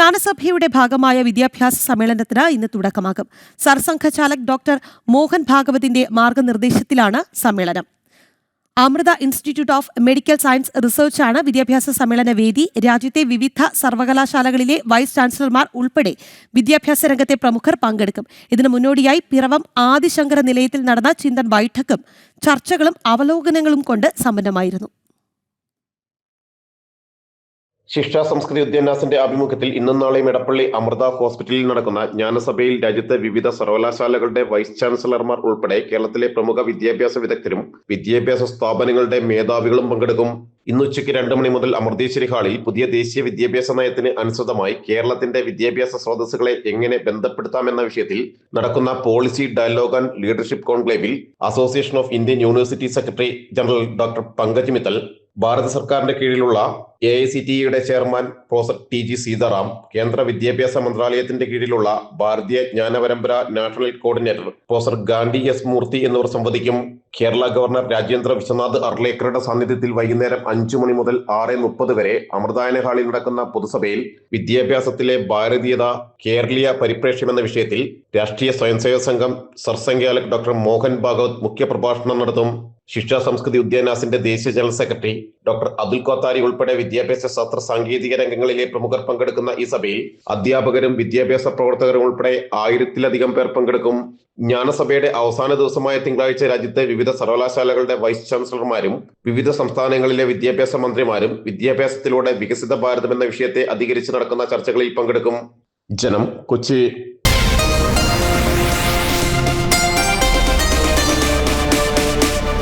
ജ്ഞാനസഭയുടെ ഭാഗമായ വിദ്യാഭ്യാസ സമ്മേളനത്തിന് ഇന്ന് തുടക്കമാകും. സർസംഘചാലക് ഡോക്ടർ മോഹൻ ഭാഗവതിന്റെ മാർഗനിർദ്ദേശത്തിലാണ് സമ്മേളനം. Amrita institute of medical science റിസർച്ചാണ് വിദ്യാഭ്യാസ സമ്മേളന വേദി. രാജ്യത്തെ വിവിധ സർവകലാശാലകളിലെ വൈസ് ചാൻസലർമാർ ഉൾപ്പെടെ വിദ്യാഭ്യാസ രംഗത്തെ പ്രമുഖർ പങ്കെടുക്കും. ഇതിന് മുന്നോടിയായി പിറവം ആദിശങ്കര നിലയത്തിൽ നടന്ന ചിന്തൻ ബൈഠക്കും ചർച്ചകളും അവലോകനങ്ങളും കൊണ്ട് സമ്പന്നമായിരുന്നു. ശിക്ഷാ സംസ്കൃതി ഉദ്യാനാസിന്റെ ആഭിമുഖ്യത്തിൽ ഇന്നും നാളെയും എടപ്പള്ളി അമൃത ഹോസ്പിറ്റലിൽ നടക്കുന്ന ജ്ഞാനസഭയിൽ രാജ്യത്തെ വിവിധ സർവകലാശാലകളുടെ വൈസ് ചാൻസലർമാർ ഉൾപ്പെടെ കേരളത്തിലെ പ്രമുഖ വിദ്യാഭ്യാസ വിദഗ്ധരും വിദ്യാഭ്യാസ സ്ഥാപനങ്ങളുടെ മേധാവികളും പങ്കെടുക്കും. ഇന്ന് ഉച്ചയ്ക്ക് രണ്ട് മണി മുതൽ അമൃതേശ്വരി ഹാളിൽ പുതിയ ദേശീയ വിദ്യാഭ്യാസ നയത്തിന് അനുസൃതമായി കേരളത്തിന്റെ വിദ്യാഭ്യാസ സ്രോതസ്സുകളെ എങ്ങനെ ബന്ധപ്പെടുത്താമെന്ന വിഷയത്തിൽ നടക്കുന്ന പോളിസി ഡയലോഗ് ആൻഡ് ലീഡർഷിപ്പ് കോൺക്ലേവിൽ association of Indian university secretary general doctor Pankaj Mittal ഭാരത സർക്കാരിന്റെ കീഴിലുള്ള എ ഐ സി ടി ഇയുടെ chairman professor T G Sitaram കേന്ദ്ര വിദ്യാഭ്യാസ മന്ത്രാലയത്തിന്റെ കീഴിലുള്ള Bharatiya Jnanaparampara national coordinator professor Gandhi S Murthy എന്നിവർ സംവദിക്കും. കേരള ഗവർണർ രാജേന്ദ്ര വിശ്വനാഥ് അർലേക്കറുടെ സാന്നിധ്യത്തിൽ വൈകുന്നേരം അഞ്ചു മണി മുതൽ ആറ് മുപ്പത് വരെ അമൃതായന ഹാളിൽ നടക്കുന്ന പൊതുസഭയിൽ വിദ്യാഭ്യാസത്തിലെ ഭാരതീയത കേരളീയ പരിപ്രേക്ഷ്യം എന്ന വിഷയത്തിൽ രാഷ്ട്രീയ സ്വയംസേവക സംഘം സർസംഘാലക് ഡോക്ടർ മോഹൻ ഭാഗവത് മുഖ്യപ്രഭാഷണം നടത്തും. ശിക്ഷാ സംസ്കൃതി ഉദ്യാനാസിന്റെ ദേശീയ general secretary doctor Atul Kothari ഉൾപ്പെടെ വിദ്യാഭ്യാസ ശാസ്ത്ര സാങ്കേതിക രംഗങ്ങളിലെ പ്രമുഖർ പങ്കെടുക്കുന്ന ഈ സഭയിൽ അധ്യാപകരും വിദ്യാഭ്യാസ പ്രവർത്തകരും ഉൾപ്പെടെ ആയിരത്തിലധികം പേർ പങ്കെടുക്കും. ജ്ഞാനസഭയുടെ അവസാന ദിവസമായ തിങ്കളാഴ്ച രാജ്യത്തെ വിവിധ സർവകലാശാലകളുടെ വൈസ് ചാൻസലർമാരും വിവിധ സംസ്ഥാനങ്ങളിലെ വിദ്യാഭ്യാസ മന്ത്രിമാരും വിദ്യാഭ്യാസത്തിലൂടെ വികസിത ഭാരതം എന്ന വിഷയത്തെ അധികരിച്ച് നടക്കുന്ന ചർച്ചകളിൽ പങ്കെടുക്കും. ജനം കൊച്ചി